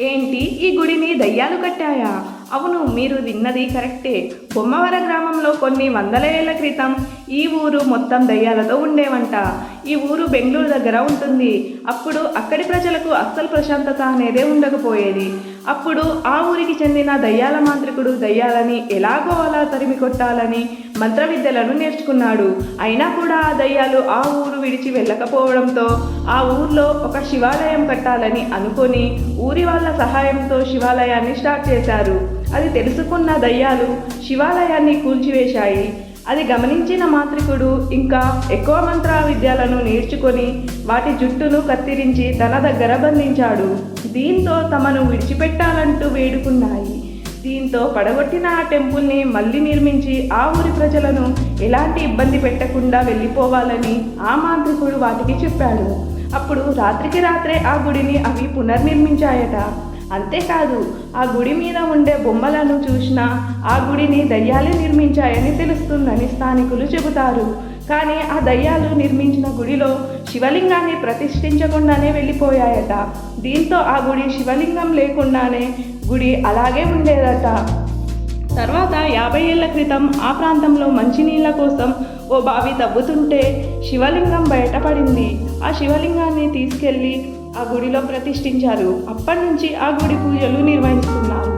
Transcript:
ఏంటి ఈ గుడిని దయ్యాలు కట్టాయా? అవును మీరు విన్నది కరెక్టే. బొమ్మవర గ్రామంలో కొన్ని వందల ఏళ్ళ క్రితం ఈ ఊరు మొత్తం దయ్యాలతో ఉండేవంట. ఈ ఊరు బెంగళూరు దగ్గర ఉంటుంది. అప్పుడు అక్కడి ప్రజలకు అస్సలు ప్రశాంతత అనేదే ఉండకపోయేది. అప్పుడు ఆ ఊరికి చెందిన దయ్యాల మాంత్రికుడు దయ్యాలని ఎలాగో అలా తరిమి కొట్టాలని మంత్ర విద్యలను నేర్చుకున్నాడు. అయినా కూడా ఆ దయ్యాలు ఆ ఊరు విడిచి వెళ్ళకపోవడంతో ఆ ఊర్లో ఒక శివాలయం కట్టాలని అనుకొని ఊరి వాళ్ళ సహాయంతో శివాలయాన్ని స్టార్ట్ చేశారు. అది తెలుసుకున్న దయ్యాలు శివాలయాన్ని కూల్చివేశాయి. అది గమనించిన మాంత్రికుడు ఇంకా ఎక్కువ మంత్ర విద్యలను నేర్చుకొని వాటి జుట్టును కత్తిరించి తన దగ్గర బంధించాడు. దీంతో తమను విడిచిపెట్టాలంటూ వేడుకున్నాయి. దీంతో పడగొట్టిన ఆ టెంపుల్ని మళ్ళీ నిర్మించి ఆ ఊరి ప్రజలను ఎలాంటి ఇబ్బంది పెట్టకుండా వెళ్ళిపోవాలని ఆ మాంత్రికుడు వాటికి చెప్పాడు. అప్పుడు రాత్రికి రాత్రే ఆ గుడిని అవి పునర్నిర్మించాయట. అంతేకాదు ఆ గుడి మీద ఉండే బొమ్మలను చూసినా ఆ గుడిని దయ్యాలే నిర్మించాయని తెలుస్తుందని స్థానికులు చెబుతారు. కానీ ఆ దయ్యాలు నిర్మించిన గుడిలో శివలింగాన్ని ప్రతిష్ఠించకుండానే వెళ్ళిపోయాయట. దీంతో ఆ గుడి శివలింగం లేకుండానే గుడి అలాగే ఉండేదట. తర్వాత యాభై ఏళ్ళ క్రితం ఆ ప్రాంతంలో మంచినీళ్ళ కోసం ఓ బావి తవ్వుతుంటే శివలింగం బయటపడింది. ఆ శివలింగాన్ని తీసుకెళ్ళి ఆ గుడిలో ప్రతిష్ఠించారు. అప్పటి నుంచి ఆ గుడి పూజలు నిర్వహిస్తున్నారు.